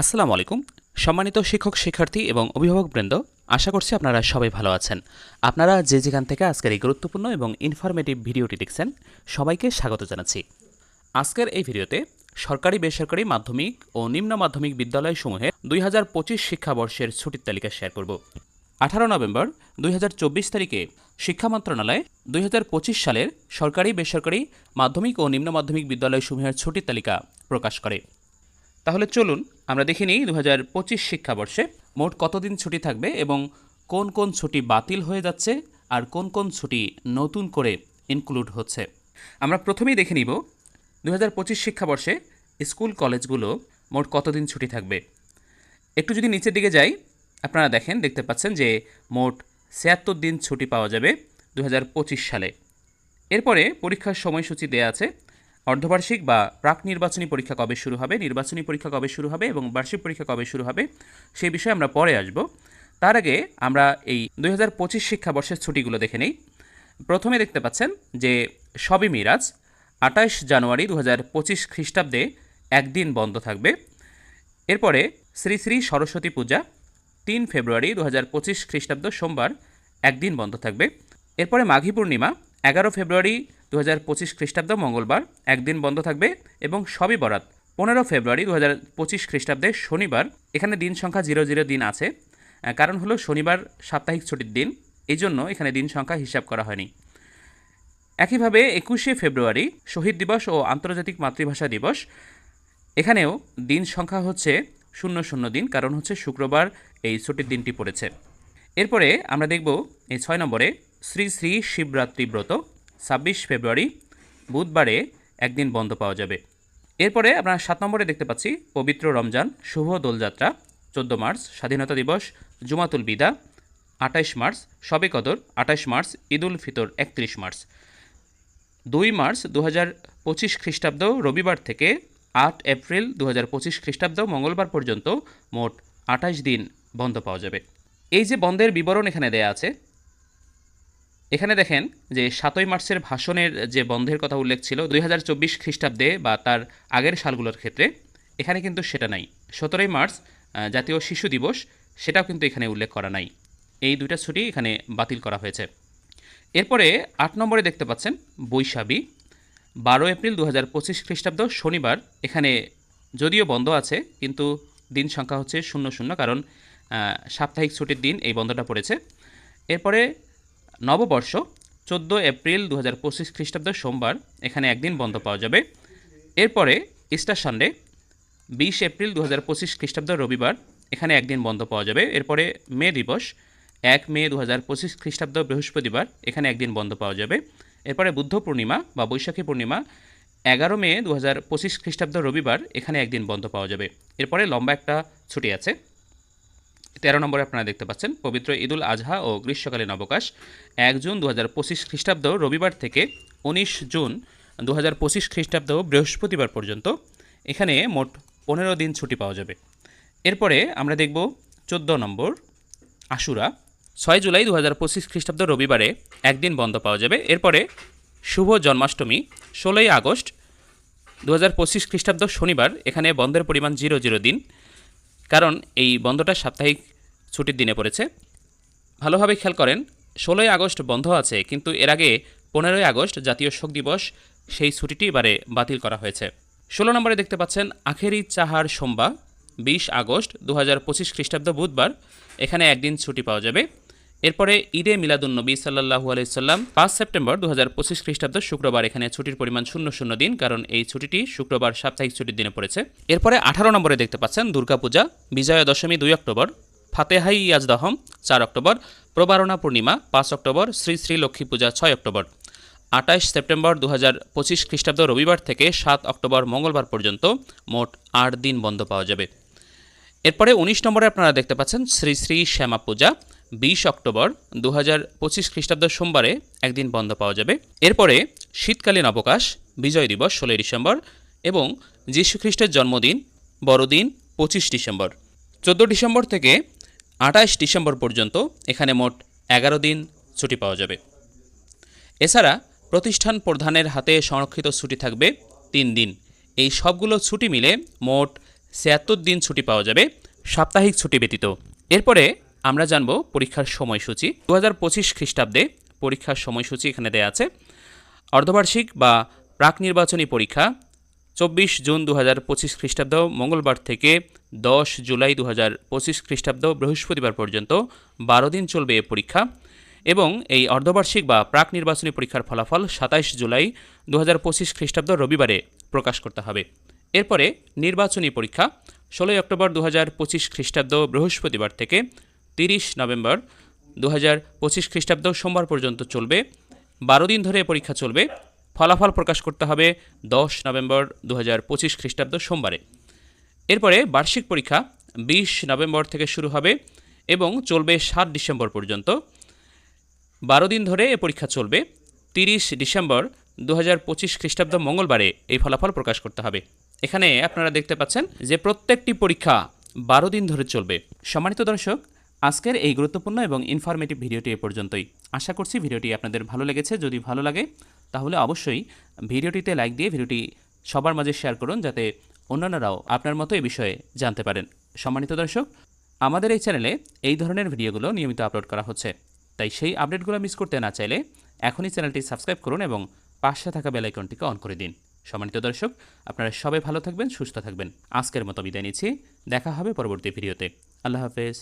আসসালামু আলাইকুম। সম্মানিত শিক্ষক শিক্ষার্থী এবং অভিভাবকবৃন্দ আশা করছি আপনারা সবাই ভালো আছেন। আপনারা যে যেখান থেকে আজকের এই গুরুত্বপূর্ণ এবং ইনফরমেটিভ ভিডিওটি দেখছেন, সবাইকে স্বাগত জানাচ্ছি। আজকের এই ভিডিওতে সরকারি, বেসরকারি মাধ্যমিক ও নিম্ন মাধ্যমিক বিদ্যালয়সমূহের দুই হাজার পঁচিশ শিক্ষাবর্ষের ছুটির তালিকা শেয়ার করব। আঠারো নভেম্বর দুই হাজার চব্বিশ তারিখে শিক্ষা মন্ত্রণালয় দুই হাজার পঁচিশ সালের সরকারি, বেসরকারি মাধ্যমিক ও নিম্ন মাধ্যমিক বিদ্যালয়সমূহের ছুটির তালিকা প্রকাশ করে। তাহলে চলুন আমরা দেখে নিই দু হাজার পঁচিশ শিক্ষাবর্ষে মোট কতদিন ছুটি থাকবে এবং কোন কোন ছুটি বাতিল হয়ে যাচ্ছে আর কোন কোন ছুটি নতুন করে ইনক্লুড হচ্ছে। আমরা প্রথমেই দেখে নিব দু হাজার পঁচিশ শিক্ষাবর্ষে স্কুল কলেজগুলো মোট কতদিন ছুটি থাকবে। একটু যদি নিচের দিকে যাই, আপনারা দেখেন, দেখতে পাচ্ছেন যে মোট ছিয়াত্তর দিন ছুটি পাওয়া যাবে দু হাজার পঁচিশ সালে। এরপরে পরীক্ষার সময়সূচি দেয়া আছে অর্ধবার্ষিক বা প্রাক নির্বাচনী পরীক্ষা কবে শুরু হবে, নির্বাচনী পরীক্ষা কবে শুরু হবে এবং বার্ষিক পরীক্ষা কবে শুরু হবে সেই বিষয়ে আমরা পরে আসব। তার আগে আমরা এই দুই হাজার পঁচিশ শিক্ষাবর্ষের ছুটিগুলো দেখে নিই। প্রথমে দেখতে পাচ্ছেন যে সবই মিরাজ আঠাশ জানুয়ারি দু হাজার পঁচিশ খ্রিস্টাব্দে একদিন বন্ধ থাকবে। এরপরে শ্রী শ্রী সরস্বতী পূজা, তিন ফেব্রুয়ারি দু হাজার পঁচিশ খ্রিস্টাব্দ সোমবার একদিন বন্ধ থাকবে। এরপরে মাঘী পূর্ণিমা, এগারো ফেব্রুয়ারি দু হাজার পঁচিশ খ্রিস্টাব্দ মঙ্গলবার, একদিন বন্ধ থাকবে এবং সবই বরাত। পনেরো ফেব্রুয়ারি দু হাজার পঁচিশ খ্রিস্টাব্দে শনিবার, এখানে দিন সংখ্যা জিরো জিরো দিন আছে। কারণ হলো শনিবার সাপ্তাহিক ছুটির দিন, এই জন্য এখানে দিন সংখ্যা হিসাব করা হয়নি। একইভাবে একুশে ফেব্রুয়ারি, শহীদ দিবস ও আন্তর্জাতিক মাতৃভাষা দিবস। এখানেও দিন সংখ্যা হচ্ছে শূন্য শূন্য দিন, কারণ হচ্ছে শুক্রবার এই ছুটির দিনটি পড়েছে। এরপরে আমরা দেখব এই ছয় নম্বরে শ্রী শ্রী শিবরাত্রি ব্রত। ছাব্বিশ ফেব্রুয়ারি, বুধবারে একদিন বন্ধ পাওয়া যাবে। এরপরে আমরা সাত নম্বরে দেখতে পাচ্ছি, পবিত্র রমজান, শুভ দোলযাত্রা, চোদ্দ মার্চ, স্বাধীনতা দিবস, জুমাতুল বিদা, আঠাইশ মার্চ শবে কদর, আঠাইশ মার্চ, ঈদুল ফিতর, একত্রিশ মার্চ। দুই মার্চ দু হাজার পঁচিশ খ্রিস্টাব্দ, রবিবার থেকে আট এপ্রিল দু হাজার পঁচিশ খ্রিস্টাব্দ, মঙ্গলবার পর্যন্ত মোট আঠাশ দিন বন্ধ পাওয়া যাবে। এই যে বন্ধের বিবরণ এখানে দেয়া আছে এখানে দেখেন যে সাতই মার্চের ভাষণের যে বন্ধের কথা উল্লেখ ছিল, দুই হাজার চব্বিশ খ্রিস্টাব্দে বা তার আগের সালগুলোর ক্ষেত্রে, এখানে কিন্তু সেটা নাই। সতেরোই মার্চ জাতীয় শিশু দিবস, সেটাও কিন্তু এখানে উল্লেখ করা নাই। এই দুইটা ছুটি এখানে বাতিল করা হয়েছে। এরপরে আট নম্বরে দেখতে পাচ্ছেন বৈশাখী, বারো এপ্রিল দু হাজার পঁচিশ খ্রিস্টাব্দ, শনিবার। এখানে যদিও বন্ধ আছে, কিন্তু দিন সংখ্যা হচ্ছে শূন্য শূন্য, কারণ সাপ্তাহিক ছুটির দিন এই বন্ধটা পড়েছে। এরপরে নববর্ষ, চোদ্দ এপ্রিল দু হাজার পঁচিশ খ্রিস্টাব্দ সোমবার, এখানে একদিন বন্ধ পাওয়া যাবে। এরপরে ইস্টার সানডে, বিশ এপ্রিল দু হাজার পঁচিশ খ্রিস্টাব্দ রবিবার, এখানে একদিন বন্ধ পাওয়া যাবে। এরপরে মে দিবস, এক মে দু হাজার পঁচিশ খ্রিস্টাব্দ বৃহস্পতিবার, এখানে একদিন বন্ধ পাওয়া যাবে। এরপরে বুদ্ধ পূর্ণিমা বা বৈশাখী পূর্ণিমা, এগারো মে দু হাজার পঁচিশ খ্রিস্টাব্দ রবিবার, এখানে একদিন বন্ধ পাওয়া যাবে। এরপরে লম্বা একটা ছুটি আছে। তেরো নম্বরে আপনারা দেখতে পাচ্ছেন, পবিত্র ঈদুল আজহা ও গ্রীষ্মকালীন অবকাশ। এক জুন দু হাজার পঁচিশ খ্রিস্টাব্দ, রবিবার থেকে উনিশ জুন দু হাজার পঁচিশ খ্রিস্টাব্দ বৃহস্পতিবার পর্যন্ত। এখানে মোট পনেরো দিন ছুটি পাওয়া যাবে। এরপরে আমরা দেখব চোদ্দ নম্বর, আশুরা। ছয় জুলাই দু হাজার পঁচিশ খ্রিস্টাব্দ, রবিবারে একদিন বন্ধ পাওয়া যাবে। এরপরে শুভ জন্মাষ্টমী, ষোলোই আগস্ট দু হাজার পঁচিশ খ্রিস্টাব্দ, শনিবার। এখানে বন্ধের পরিমাণ জিরো জিরো দিন। কারণ এই বন্ধটা সাপ্তাহিক ছুটির দিনে পড়েছে। ভালোভাবে খেয়াল করেন, ষোলোই আগস্ট বন্ধ আছে, কিন্তু এর আগে পনেরোই আগস্ট জাতীয় শোক দিবস সেই ছুটিটি এবারে বাতিল করা হয়েছে। ষোলো নম্বরে দেখতে পাচ্ছেন আখেরি চাহার সোমবার, বিশ আগস্ট দু পঁচিশ খ্রিস্টাব্দ বুধবার, এখানে একদিন ছুটি পাওয়া যাবে। এরপরে ঈদে মিলাদুন্নবী সাল্লাহু আলাইসাল্লাম পাঁচ সেপ্টেম্বর দু হাজার পঁচিশ খ্রিস্টাব্দ শুক্রবার। এখানে ছুটির পরিমাণ শূন্য শূন্য দিন, কারণ এই ছুটিটি শুক্রবার সাপ্তাহিক ছুটির দিনে পড়েছে। এরপরে আঠারো নম্বরে দেখতে পাচ্ছেন দুর্গাপূজা বিজয়া দশমী দুই অক্টোবর, ফাতেহাই ইয়াজদহম চার অক্টোবর, প্রবারণা পূর্ণিমা পাঁচ অক্টোবর, শ্রী শ্রী লক্ষ্মী পূজা ছয় অক্টোবর। আঠাশ সেপ্টেম্বর দু হাজার পঁচিশ খ্রিস্টাব্দ রবিবার থেকে সাত অক্টোবর মঙ্গলবার পর্যন্ত মোট আট দিন বন্ধ পাওয়া যাবে। এরপরে উনিশ নম্বরে আপনারা দেখতে পাচ্ছেন শ্রী শ্রী শ্যামা পূজা বিশ অক্টোবর দু হাজার পঁচিশ খ্রিস্টাব্দ সোমবারে একদিন বন্ধ পাওয়া যাবে। এরপরে শীতকালীন অবকাশ, বিজয় দিবস ষোলোই ডিসেম্বর এবং যীশুখ্রিস্টের জন্মদিন, বড়দিন পঁচিশ ডিসেম্বর। চোদ্দ ডিসেম্বর থেকে আঠাশ ডিসেম্বর পর্যন্ত এখানে মোট এগারো দিন ছুটি পাওয়া যাবে। এছাড়া প্রতিষ্ঠান প্রধানের হাতে সংরক্ষিত ছুটি থাকবে তিন দিন। এই সবগুলো ছুটি মিলে মোট ছিয়াত্তর দিন ছুটি পাওয়া যাবে, সাপ্তাহিক ছুটি ব্যতীত। এরপরে আমরা জানব পরীক্ষার সময়সূচি। দু হাজার পঁচিশ খ্রিস্টাব্দে পরীক্ষার সময়সূচি এখানে দেয়া আছে। অর্ধবার্ষিক বা প্রাক নির্বাচনী পরীক্ষা, চব্বিশ জুন দু হাজার পঁচিশ খ্রিস্টাব্দ, মঙ্গলবার থেকে দশ জুলাই দু হাজার পঁচিশ খ্রিস্টাব্দ বৃহস্পতিবার পর্যন্ত বারো দিন চলবে এ পরীক্ষা এবং এই অর্ধবার্ষিক বা প্রাক নির্বাচনী পরীক্ষার ফলাফল সাতাইশ জুলাই দু হাজার পঁচিশ খ্রিস্টাব্দ রবিবারে প্রকাশ করতে হবে। এরপরে নির্বাচনী পরীক্ষা, ষোলোই অক্টোবর দু হাজার পঁচিশ খ্রিস্টাব্দ বৃহস্পতিবার থেকে তিরিশ নভেম্বর দু হাজার পঁচিশ খ্রিস্টাব্দ সোমবার পর্যন্ত চলবে। বারো দিন ধরে পরীক্ষা চলবে। ফলাফল প্রকাশ করতে হবে দশ নভেম্বর দু হাজার পঁচিশ খ্রিস্টাব্দ সোমবারে। এরপরে বার্ষিক পরীক্ষা বিশ নভেম্বর থেকে শুরু হবে এবং চলবে সাত ডিসেম্বর পর্যন্ত। বারো দিন ধরে এ পরীক্ষা চলবে। তিরিশ ডিসেম্বর দু হাজার পঁচিশ খ্রিস্টাব্দ মঙ্গলবারে এই ফলাফল প্রকাশ করতে হবে। এখানে আপনারা দেখতে পাচ্ছেন যে প্রত্যেকটি পরীক্ষা বারো দিন ধরে চলবে। সম্মানিত দর্শক আজকের এই গুরুত্বপূর্ণ এবং ইনফরমেটিভ ভিডিওটি এ পর্যন্তই। আশা করছি ভিডিওটি আপনাদের ভালো লেগেছে। যদি ভালো লাগে, তাহলে অবশ্যই ভিডিওটিতে লাইক দিয়ে ভিডিওটি সবার মাঝে শেয়ার করুন, যাতে অন্যান্যরাও আপনার মতো এই বিষয়ে জানতে পারেন। সম্মানিত দর্শক, আমাদের এই চ্যানেলে এই ধরনের ভিডিওগুলো নিয়মিত আপলোড করা হচ্ছে। তাই সেই আপডেটগুলো মিস করতে না চাইলে এখনই চ্যানেলটি সাবস্ক্রাইব করুন এবং পাশে থাকা বেল আইকনটিকে অন করে দিন। সম্মানিত দর্শক, আপনারা সবাই ভালো থাকবেন, সুস্থ থাকবেন। আজকের মতো বিদায় নিচ্ছি। দেখা হবে পরবর্তী ভিডিওতে আল্লাহ হাফেজ।